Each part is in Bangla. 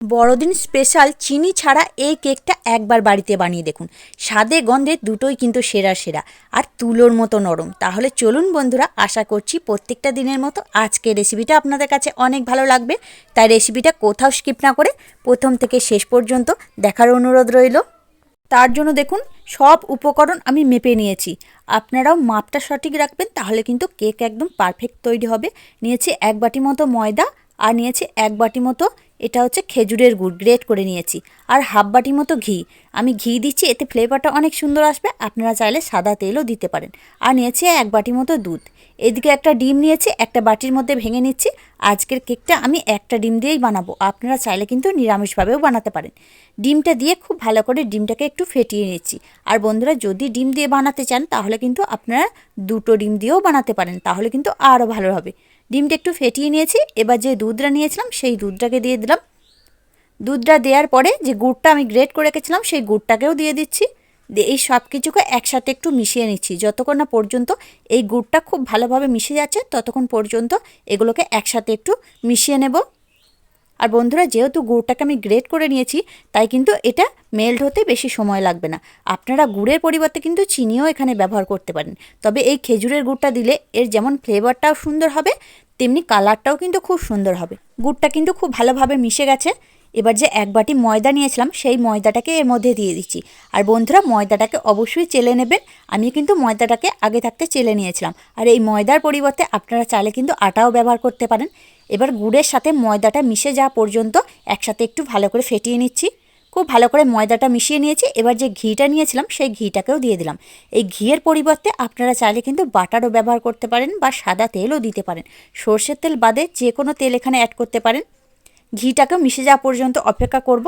বড়দিন স্পেশাল চিনি ছাড়া এই কেকটা একবার বাড়িতে বানিয়ে দেখুন। স্বাদে, গন্ধে দুটোই কিন্তু সেরা সেরা। আর তুলোর মতো নরম। তাহলে চলুন বন্ধুরা, আশা করছি প্রত্যেকটা দিনের মতো আজকে রেসিপিটা আপনাদের কাছে অনেক ভালো লাগবে। তাই রেসিপিটা কোথাও স্কিপ না করে প্রথম থেকে শেষ পর্যন্ত দেখার অনুরোধ রইল। তার জন্য দেখুন, সব উপকরণ আমি মেপে নিয়েছি। আপনারাও মাপটা সঠিক রাখবেন, তাহলে কিন্তু কেক একদম পারফেক্ট তৈরি হবে। নিয়েছি এক বাটি মতো ময়দা আর নিয়েছি এক বাটি মতো, এটা হচ্ছে খেজুরের গুড় গ্রেট করে নিয়েছি। আর হাফ বাটি মতো ঘি। আমি ঘি দিচ্ছি, এতে ফ্লেভারটা অনেক সুন্দর আসবে, আপনারা চাইলে সাদা তেলও দিতে পারেন। আর নিয়েছি এক বাটি মতো দুধ। এদিকে একটা ডিম নিয়েছি, একটা বাটির মধ্যে ভেঙে নিচ্ছি। আজকের কেকটা আমি একটা ডিম দিয়েই বানাবো, আপনারা চাইলে কিন্তু নিরামিষভাবেও বানাতে পারেন। ডিমটা দিয়ে খুব ভালো করে ডিমটাকে একটু ফেটিয়ে নিচ্ছি। আর বন্ধুরা, যদি ডিম দিয়ে বানাতে চান, তাহলে কিন্তু আপনারা দুটো ডিম দিয়েও বানাতে পারেন, তাহলে কিন্তু আরও ভালো হবে। ডিমটা একটু ফেটিয়ে নিয়েছি, এবার যে দুধটা নিয়েছিলাম সেই দুধটাকে দিয়ে দিলাম। দুধটা দেওয়ার পরে যে গুড়টা আমি গ্রেট করে রেখেছিলাম সেই গুড়টাকেও দিয়ে দিচ্ছি। দিয়ে এই সব কিছুকে একসাথে একটু মিশিয়ে নিচ্ছি। যতক্ষণ না পর্যন্ত এই গুড়টা খুব ভালোভাবে মিশে যাচ্ছে, ততক্ষণ পর্যন্ত এগুলোকে একসাথে একটু মিশিয়ে নেব। আর বন্ধুরা, যেহেতু গুড়টাকে আমি গ্রেট করে নিয়েছি, তাই কিন্তু এটা মেল্ট হতে বেশি সময় লাগবে না। আপনারা গুড়ের পরিবর্তে কিন্তু চিনিও এখানে ব্যবহার করতে পারেন। তবে এই খেজুরের গুড়টা দিলে এর যেমন ফ্লেভারটাও সুন্দর হবে, তেমনি কালারটাও কিন্তু খুব সুন্দর হবে। গুড়টা কিন্তু খুব ভালোভাবে মিশে গেছে। এবার যে এক বাটি ময়দা নিয়েছিলাম, সেই ময়দাটাকে এর মধ্যে দিয়ে দিচ্ছি। আর বন্ধুরা, ময়দাটাকে অবশ্যই চেলে নেবেন। আমি কিন্তু ময়দাটাকে আগে থাকতে চেলে নিয়েছিলাম। আর এই ময়দার পরিবর্তে আপনারা চাইলে কিন্তু আটাও ব্যবহার করতে পারেন। এবার গুড়ের সাথে ময়দাটা মিশে যাওয়া পর্যন্ত একসাথে একটু ভালো করে ফেটিয়ে নিচ্ছি। খুব ভালো করে ময়দাটা মিশিয়ে নিয়েছি। এবার যে ঘিটা নিয়েছিলাম, সেই ঘিটাকেও দিয়ে দিলাম। এই ঘিয়ের পরিবর্তে আপনারা চাইলে কিন্তু বাটারও ব্যবহার করতে পারেন বা সাদা তেলও দিতে পারেন। সর্ষের তেল বাদে যে কোনো তেল এখানে অ্যাড করতে পারেন। ঘিটাকেও মিশে যাওয়া পর্যন্ত অপেক্ষা করব।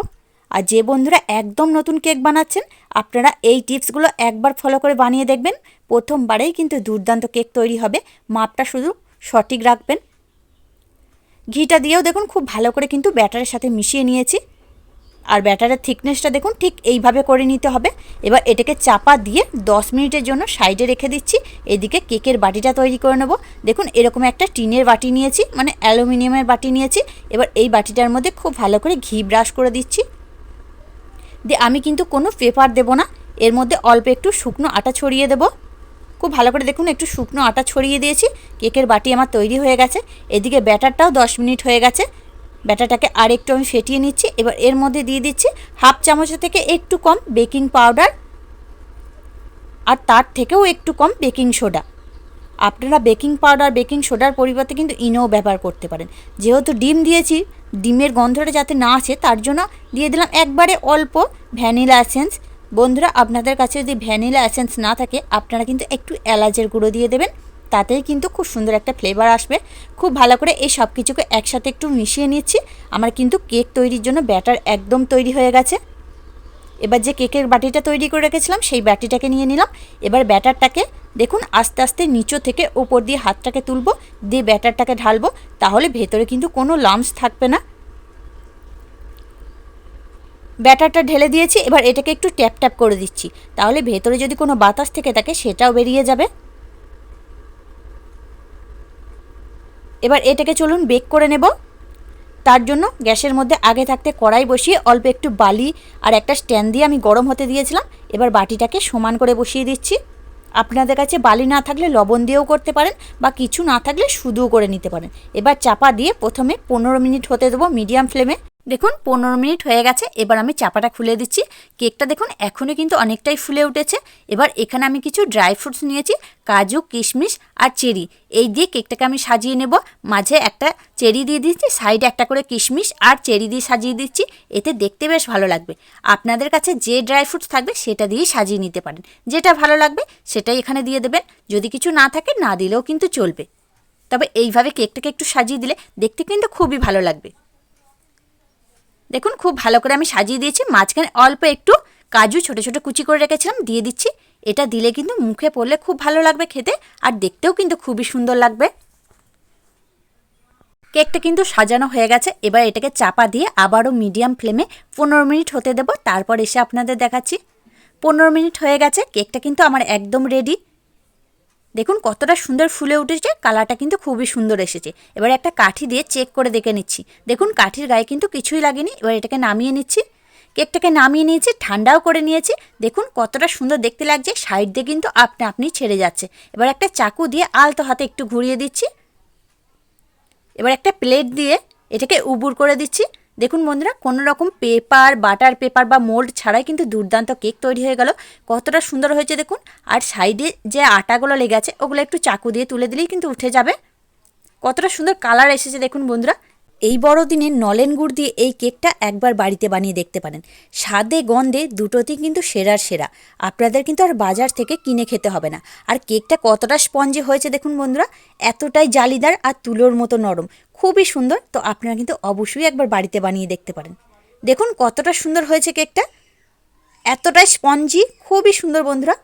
আর যে বন্ধুরা একদম নতুন কেক বানাচ্ছেন, আপনারা এই টিপসগুলো একবার ফলো করে বানিয়ে দেখবেন। প্রথমবারেই কিন্তু দুর্দান্ত কেক তৈরি হবে। মাপটা শুধু সঠিক রাখবেন। ঘিটা দিয়েও দেখুন, খুব ভালো করে কিন্তু ব্যাটারের সাথে মিশিয়ে নিয়েছি। আর ব্যাটারের থিকনেসটা দেখুন, ঠিক এইভাবে করে নিতে হবে। এবার এটাকে চাপা দিয়ে 10 মিনিটের জন্য সাইডে রেখে দিচ্ছি। এদিকে কেকের বাটিটা তৈরি করে নেব। দেখুন, এরকম একটা টিনের বাটি নিয়েছি মানে অ্যালুমিনিয়ামের বাটি নিয়েছি। এবার এই বাটিটার মধ্যে খুব ভালো করে ঘি ব্রাশ করে দিচ্ছি। দিয়ে আমি কিন্তু কোনো পেপার দেব না। এর মধ্যে অল্প একটু শুকনো আটা ছড়িয়ে দেবো। খুব ভালো করে দেখুন, একটু শুকনো আটা ছড়িয়ে দিয়েছি। কেকের বাটি আমার তৈরি হয়ে গেছে। এদিকে ব্যাটারটাও 10 মিনিট হয়ে গেছে। ব্যাটারটাকে আর একটু আমি ফেটিয়ে নিচ্ছি। এবার এর মধ্যে দিয়ে দিচ্ছি হাফ চামচ থেকে একটু কম বেকিং পাউডার আর তার থেকেও একটু কম বেকিং সোডা। আপনারা বেকিং পাউডার, বেকিং সোডার পরিবর্তে কিন্তু ইনোও ব্যবহার করতে পারেন। যেহেতু ডিম দিয়েছি, ডিমের গন্ধটা যাতে না আসে, তার জন্য দিয়ে দিলাম একবারে অল্প ভ্যানিলা এসেন্স। বন্ধুরা, আপনাদের কাছে যদি ভ্যানিলা এসেন্স না থাকে, আপনারা কিন্তু একটু এলাচের গুঁড়ো দিয়ে দেবেন। তাতেই কিন্তু খুব সুন্দর একটা ফ্লেভার আসবে। খুব ভালো করে এই সব কিছুকে একসাথে একটু মিশিয়ে নিচ্ছি। আমার কিন্তু কেক তৈরির জন্য ব্যাটার একদম তৈরি হয়ে গেছে। এবার যে কেকের বাটিটা তৈরি করে রেখেছিলাম, সেই বাটিটাকে নিয়ে নিলাম। এবার ব্যাটারটাকে দেখুন আস্তে আস্তে নিচু থেকে ওপর দিয়ে হাতটাকে তুলবো, দিয়ে ব্যাটারটাকে ঢালবো, তাহলে ভেতরে কিন্তু কোনো লামস থাকবে না। ব্যাটারটা ঢেলে দিয়েছি, এবার এটাকে একটু ট্যাপ ট্যাপ করে দিচ্ছি। তাহলে ভেতরে যদি কোনো বাতাস থেকে থাকে, সেটাও বেরিয়ে যাবে। এবার এটাকে চলুন বেক করে নেব। তার জন্য গ্যাসের মধ্যে আগে থাকতে কড়াই বসিয়ে অল্প একটু বালি আর একটা স্ট্যান্ড দিয়ে আমি গরম হতে দিয়েছিলাম। এবার বাটিটাকে সমান করে বসিয়ে দিচ্ছি। আপনাদের কাছে বালি না থাকলে লবণ দিয়েও করতে পারেন বা কিছু না থাকলে শুধুও করে নিতে পারেন। এবার চাপা দিয়ে প্রথমে পনেরো মিনিট হতে দেবো মিডিয়াম ফ্লেমে। দেখুন, পনেরো মিনিট হয়ে গেছে, এবার আমি চাপাটা খুলে দিচ্ছি। কেকটা দেখুন, এখনই কিন্তু অনেকটাই ফুলে উঠেছে। এবার এখানে আমি কিছু ড্রাই ফ্রুটস নিয়েছি, কাজু, কিশমিশ আর চেরি। এই দিয়ে কেকটাকে আমি সাজিয়ে নেব। মাঝে একটা চেরি দিয়ে দিচ্ছি, সাইডে একটা করে কিশমিশ আর চেরি দিয়ে সাজিয়ে দিচ্ছি। এতে দেখতে বেশ ভালো লাগবে। আপনাদের কাছে যে ড্রাই ফ্রুটস থাকবে, সেটা দিয়েই সাজিয়ে নিতে পারেন। যেটা ভালো লাগবে, সেটাই এখানে দিয়ে দেবেন যদি কিছু না থাকে, না দিলেও কিন্তু চলবে। তবে এইভাবে কেকটাকে একটু সাজিয়ে দিলে দেখতে কিন্তু খুবই ভালো লাগবে। দেখুন, খুব ভালো করে আমি সাজিয়ে দিয়েছি। মাঝখানে অল্প একটু কাজু ছোটো ছোটো কুচি করে রেখেছিলাম, দিয়ে দিচ্ছি। এটা দিলে কিন্তু মুখে পড়লে খুব ভালো লাগবে খেতে, আর দেখতেও কিন্তু খুবই সুন্দর লাগবে। কেকটা কিন্তু সাজানো হয়ে গেছে। এবার এটাকে চাপা দিয়ে আবারও মিডিয়াম ফ্লেমে পনেরো মিনিট হতে দেবো। তারপর এসে আপনাদের দেখাচ্ছি। পনেরো মিনিট হয়ে গেছে, কেকটা কিন্তু আমার একদম রেডি দেখুন কতটা সুন্দর ফুলে উঠেছে, কালারটা কিন্তু খুবই সুন্দর এসেছে। এবার একটা কাঠি দিয়ে চেক করে দেখে নিচ্ছি। দেখুন কাঠির গায়ে কিন্তু কিছুই লাগেনি, এবার এটাকে নামিয়ে নিচ্ছি। কেকটাকে নামিয়ে নিয়েছি, ঠান্ডাও করে নিয়েছি। দেখুন কতটা সুন্দর দেখতে লাগছে, সাইড দিয়ে কিন্তু আপনা আপনি ছেড়ে যাচ্ছে। এবার একটা চাকু দিয়ে আলতো হাতে একটু ঘুরিয়ে দিচ্ছি। এবার একটা প্লেট দিয়ে এটাকে উবুর করে দিচ্ছি। দেখুন বন্ধুরা, কোনো রকম পেপার, বাটার পেপার বা মোল্ড ছাড়াই কিন্তু দুর্দান্ত কেক তৈরি হয়ে গেল। কতটা সুন্দর হয়েছে দেখুন। আর সাইডে যে আটাগুলো লেগে আছে, ওগুলো একটু চাকু দিয়ে তুলে দিলেই কিন্তু উঠে যাবে। কতটা সুন্দর কালার এসেছে দেখুন বন্ধুরা। এই বড়দিনে নলেন গুড় দিয়ে এই কেকটা একবার বাড়িতে বানিয়ে দেখতে পারেন। স্বাদে, গন্ধে দুটোতেই কিন্তু সেরার সেরা। আপনাদের কিন্তু আর বাজার থেকে কিনে খেতে হবে না। আর কেকটা কতটা স্পঞ্জে হয়েছে দেখুন বন্ধুরা, এতটাই জালিদার আর তুলোর মতো নরম। খুবই সুন্দর, তো আপনারা কিন্তু অবশ্যই একবার বাড়িতে বানিয়ে দেখতে পারেন। দেখুন কতটা সুন্দর হয়েছে কেকটা। এতটাই স্পঞ্জি, খুবই সুন্দর বন্ধুরা।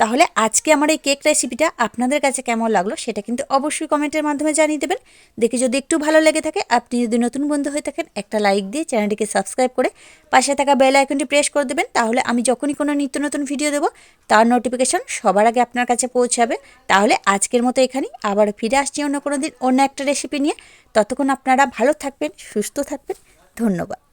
তাহলে আজকে আমার এই কেক রেসিপিটা আপনাদের কাছে কেমন লাগল সেটা কিন্তু অবশ্যই কমেন্টের মাধ্যমে জানিয়ে দেবেন। দেখে যদি একটু ভালো লেগে থাকে, আপনি যদি নতুন বন্ধু হয়ে থাকেন, একটা লাইক দিয়ে চ্যানেলটিকে সাবস্ক্রাইব করে পাশে থাকা বেল আইকনটি প্রেস করে দেবেন। তাহলে আমি যখনই কোনো নিত্য নতুন ভিডিও দেবো, তার নোটিফিকেশন সবার আগে আপনার কাছে পৌঁছাবে। তাহলে আজকের মতো এখানেই। আবার ফিরে আসছি অন্য কোনো দিন অন্য একটা রেসিপি নিয়ে। ততক্ষণ আপনারা ভালো থাকবেন, সুস্থ থাকবেন। ধন্যবাদ।